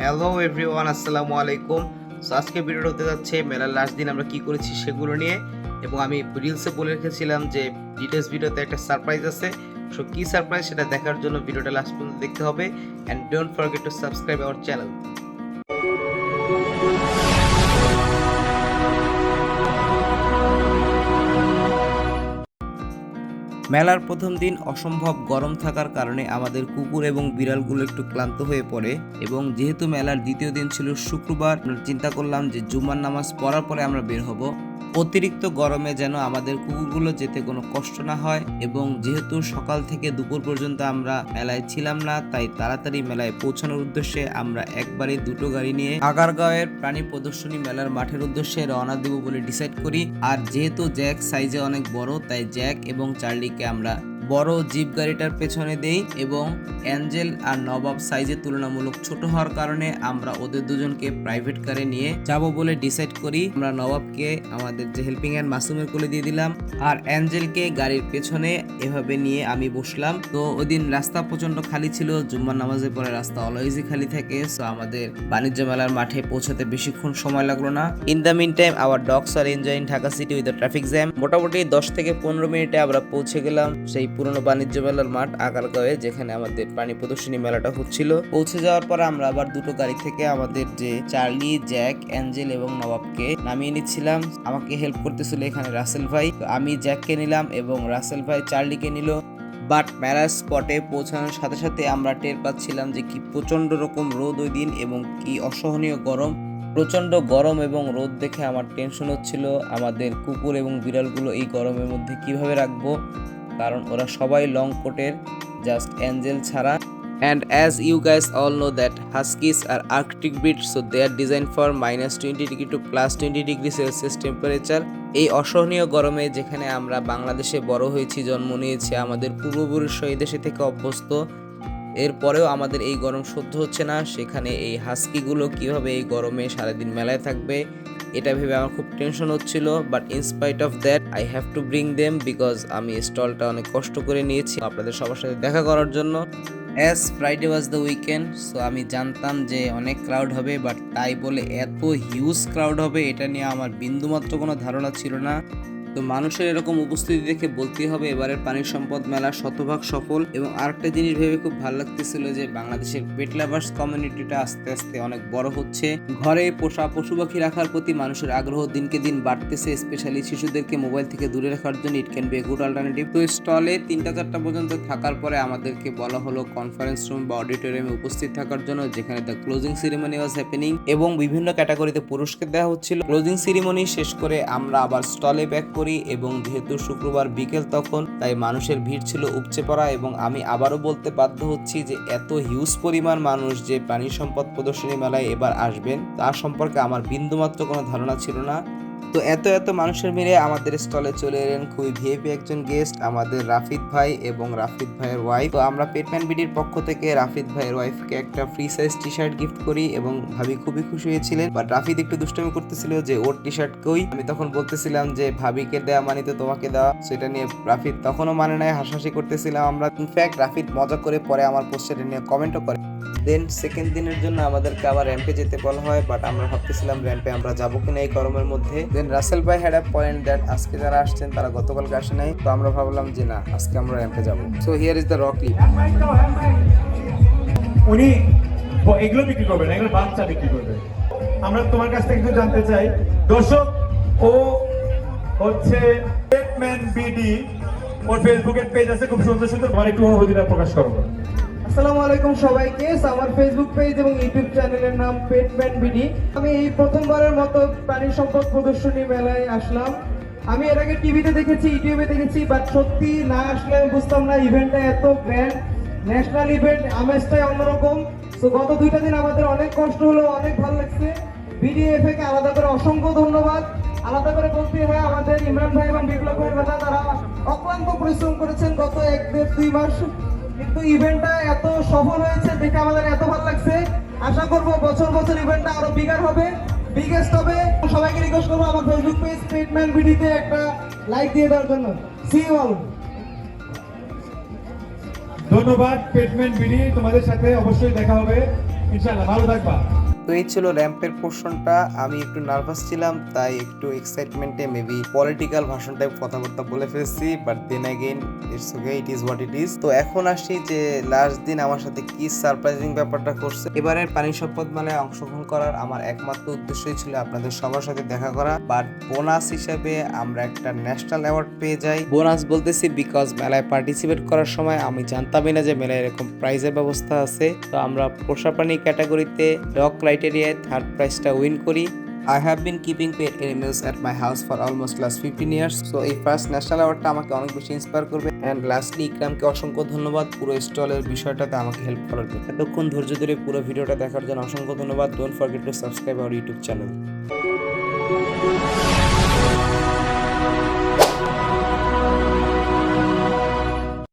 Hello everyone আসসালামু আলাইকুম। So আজকে ভিডিওটা হতে যাচ্ছে মেলার লাস্ট দিন আমরা কি করেছি সেগুলো নিয়ে। এবং আমি রিলসে বলে রেখেছিলাম যে ডিটেলস ভিডিওতে একটা সারপ্রাইজ আছে। সো কি সারপ্রাইজ সেটা দেখার জন্য ভিডিওটা লাস্ট পর্যন্ত দেখতে হবে। And don't forget to subscribe our channel মেলার প্রথম দিন অসম্ভব গরম থাকার কারণে আমাদের কুকুর এবং বিড়ালগুলো একটু ক্লান্ত হয়ে পড়ে এবং যেহেতু মেলার দ্বিতীয় দিন ছিল শুক্রবার চিন্তা করলাম যে জুম্মার নামাজ পড়ার পরে আমরা বের হব। অতিরিক্ত গরমে যেন আমাদের কুকুরগুলো যেতে কোনো কষ্ট না হয় এবং যেহেতু সকাল থেকে দুপুর পর্যন্ত আমরা মেলায় ছিলাম না, তাই তাড়াতাড়ি মেলায় পৌঁছানোর উদ্দেশ্যে আমরা একবারে দুটো গাড়ি নিয়ে আগারগাঁওয়ের প্রাণী প্রদর্শনী মেলার মাঠের উদ্দেশ্যে রওনা দেব বলে ডিসাইড করি। আর যেহেতু জ্যাক সাইজে অনেক বড়, তাই জ্যাক এবং চার্লিকে আমরা বড় জিপ গাড়িটার পেছনে দেই এবং অ্যাঞ্জেল আর নবাব সাইজে তুলনামূলক ছোট হওয়ার কারণে আমরা ওদের দুজনকে প্রাইভেট কারে নিয়ে যাব বলে ডিসাইড করি। আমরা নবাবকে, আমাদের যে হেল্পিং হ্যান্ড মাসুমের কোলে দিয়ে দিলাম আর অ্যাঞ্জেলকে গাড়ির পেছনে এভাবে নিয়ে আমি বসলাম। তো ওই দিন রাস্তা প্রচণ্ড খালি ছিল, জুম্মার নামাজের পরে রাস্তা অলওয়েজই খালি থাকে সো আমাদের বাণিজ্য মেলার মাঠে পৌঁছাতে বেশিক্ষণ সময় লাগল না। In the meantime our dogs are enjoying Dhaka city with the traffic jam মোটামুটি দশ থেকে পনেরো মিনিটে আমরা পৌঁছে গেলাম, সেই পুরনো বাণিজ্য মেলার মাঠ আগারগাঁওয়ে, যেখানে আমাদের প্রাণী প্রদর্শনী মেলাটা হচ্ছিল। পৌঁছে যাওয়ার পর আমরা আবার দুটো গাড়ি থেকে আমাদের যে চার্লি, জ্যাক, অ্যাঞ্জেল এবং নবাবকে নামিয়ে নিচ্ছিলাম। আমাকে হেল্প করতেছিল এখানে রাসেল ভাই। আমি জ্যাককে নিলাম এবং রাসেল ভাই চার্লিকে নিল। বাট মেলার স্পটে পৌঁছানোর সাথে সাথে আমরা টের পাচ্ছিলাম যে কি প্রচণ্ড রকম রোদ ওই দিন এবং কি অসহনীয় গরম। প্রচণ্ড গরম এবং রোদ দেখে আমার টেনশন হচ্ছিল, আমাদের কুকুর এবং বিড়ালগুলো এই গরমের মধ্যে কীভাবে রাখব? কারণ ওরা সবাই লং কোটের জাস্ট অ্যাঞ্জেল ছাড়া। And as you guys all know that huskies are arctic breed so they are designed for minus 20 degree to plus 20 degree celsius temperature. এই অসহনীয় গরমে যেখানে আমরা বাংলাদেশে বড় হয়েছি, জন্ম নিয়েছি, আমাদের পূর্বপুরুষ এই দেশে থেকে অভ্যস্ত, এরপরেও আমাদের এই গরম সহ্য হচ্ছে না। সেখানে এই হাস্কিগুলো কীভাবে এই গরমে সারাদিন মেলায় থাকবে এটা ভেবে আমার খুব টেনশন হচ্ছিল but in spite of that I have to bring them because আমি স্টলটা অনেক কষ্ট করে নিয়েছি। আপনাদের সবার সাথে দেখা করার জন্য। As Friday was the weekend so আমি জানতাম যে অনেক ক্রাউড হবে বাট তাই বলে এত হিউজ ক্রাউড হবে, এটা নিয়ে আমার বিন্দুমাত্র কোনো ধারণা ছিল না। তো মানুষের এরকম উপস্থিতি দেখে বলতেই হবে, এবারের পানি সম্পদ মেলা শতভাগ সফল। এবং আরেকটা জিনিস ভেবে খুব ভালো লাগতেছিল যে, বাংলাদেশের পেট লাভার্স কমিউনিটিটা আস্তে আস্তে অনেক বড় হচ্ছে। ঘরে পোষা পশু পাখি রাখার প্রতি মানুষের আগ্রহ দিনকে দিন বাড়তেছে স্পেশালি শিশুদেরকে মোবাইল থেকে দূরে রাখার জন্য it can be good alternative তো স্টলে তিনটা চারটা পর্যন্ত থাকার পরে আমাদেরকে বলা হলো কনফারেন্স রুম বা অডিটোরিয়ামে উপস্থিত থাকার জন্য, যেখানে the closing ceremony was happening এবং বিভিন্ন ক্যাটাগরিতে পুরস্কার দেওয়া হচ্ছিল। ক্লোজিং সেরিমনি শেষ করে আমরা আবার স্টলে ব্যাক করি। এবং যেহেতু শুক্রবার বিকেল তখন, তাই মানুষের ভিড় ছিল উপচে পড়া এবং আমি আবারও বলতে বাধ্য হচ্ছি যে এত হিউজ পরিমাণ মানুষ যে প্রাণী সম্পদ প্রদর্শনী মেলায় এবার আসবেন, তার সম্পর্কে আমার বিন্দুমাত্র কোনো ধারণা ছিল না। তো এত এত মানুষের মিলে আমাদের স্টলে চলে এলেন খুবই ভিএপি একজন গেস্ট আমাদের রাফিদ ভাই এবং রাফিদ ভাইয়ের ওয়াইফ তো আমরা পেটম্যান বিডির পক্ষ থেকে রাফিদ ভাইয়ের ওয়াইফকে একটা free size T shirt gift করি এবং ভাবি খুবই খুশি হয়েছিলেন। বাট রাফিদ একটু দুষ্টামি করতেছিল যে ওর টি শার্ট কই? আমি তখন বলতেছিলাম যে, ভাবিকে দেওয়া মানে তো তোমাকে দেওয়া। সেটা নিয়ে রাফিদ তখনও মানে নাই, হাসাহাসি করতেছিলাম আমরা। ইনফ্যাক্ট রাফিদ মজা করে পরে আমার পোস্টারে নিয়ে কমেন্টও করে। দেন সেকেন্ড দিনের জন্য আমাদেরকে আবার র্যাম্পে যেতে বলা হয় বাট আমরা ভাবতেছিলাম র্যাম্পে আমরা যাব কিনা এই গরমের মধ্যে। দেন রাসেল ভাই হ্যাড আ পয়েন্ট দ্যাট আজকে যারা আসছেন তারা গতকালকে আসে নাই, তো আমরা ভাবলাম যে না, আজকে আমরা র্যাম্পে যাব। So here is the rock clip উনি এগুলো বিক্রি করবে না, এগুলো বাচ্চা বিক্রি করবে। আমরা তোমার কাছ থেকে একটু জানতে চাই। দর্শক, ও হচ্ছে বিডি ওর ফেসবুকের পেজ আছে, খুব সুন্দর সুন্দর। তোমার একটু অনুভূতিটা প্রকাশ করো। আসসালামু আলাইকুম সবাইকে। আমার ফেসবুক পেজ এবং ইউটিউব চ্যানেলের নাম পেটম্যান বিডি আমি এই প্রথমবারের মতো প্রাণী সম্পদ প্রদর্শনী মেলায় আসলাম। আমি এর আগে টিভিতে দেখেছি ইউটিউবে দেখেছি বাট সত্যি না আসলে আমি বুঝতাম না ইভেন্টটা এত গ্র্যান্ড ন্যাশনাল ইভেন্ট আমেজটাই অন্যরকম। তো গত দুইটা দিন আমাদের অনেক কষ্ট হলো, অনেক ভালো লাগছে। বিডিএফএ কে আলাদা করে অসংখ্য ধন্যবাদ। আলাদা করে বলতে হয়, আমাদের ইমরান ভাই এবং বিপ্লব কথা, তারা অক্লান্ত পরিশ্রম করেছেন গত এক দেড় দুই মাস। কিন্তু ইভেন্টটা এত সফল হয়েছে, দেখে আমাদের এত ভালো লাগছে। আশা করব বছর বছর ইভেন্টটা আরও বিগার হবে বিগেস্ট হবে। সবাইকে রিকোয়েস্ট করব আমার ফেসবুক পেজ স্টেটমেন্ট ভিডিওতে একটা লাইক দিয়ে দেওয়ার জন্য। সি অল ধন্যবাদ পেটমেন্ট বিডি তোমাদের সাথে অবশ্যই দেখা হবে। ইনশাআল্লাহ, ভালো থাকবা। তো এই ছিল র্যাম্পের পোর্শনটা। আমি একটু নার্ভাস ছিলাম, তাই একটু এক্সাইটমেন্টে মেবি পলিটিক্যাল ভাষণ টাইপ কথাবার্তা বলে ফেলছি but then again it's okay it is what it is তো এখন আসি যে লাস্ট দিন আমার সাথে কি সারপ্রাইজিং ব্যাপারটা করছে। এবারের পানি শপথ মেলায় অংশগ্রহণ করার আমার একমাত্র উদ্দেশ্যই ছিল আপনাদের সবার সাথে দেখা করা। বাট বোনাস হিসেবে আমরা একটা ন্যাশনাল অ্যাওয়ার্ড পেয়ে যাই। বোনাস বলতেছি বিকজ মেলায় পার্টিসিপেট করার সময় আমি জানতামই না যে মেলায় এরকম প্রাইজের ব্যবস্থা আছে। তো আমরা পোষা প্রাণী ক্যাটাগরিতে ডগ ক্রাইটেরিয়ায় থার্ড প্রাইজটা উইন করি। I have been keeping pet animals at my house for almost last fifteen years so এই ফার্স্ট ন্যাশনাল অ্যাওয়ার্ডটা আমাকে অনেক বেশি ইন্সপায়ার করবে। অ্যান্ড লাস্টলি ইকরামকে অসংখ্য ধন্যবাদ পুরো স্টলের বিষয়টাতে আমাকে হেল্প করার জন্য। এতক্ষণ ধৈর্য ধরে পুরো ভিডিওটা দেখার জন্য অসংখ্য ধন্যবাদ। Don't forget to subscribe our YouTube channel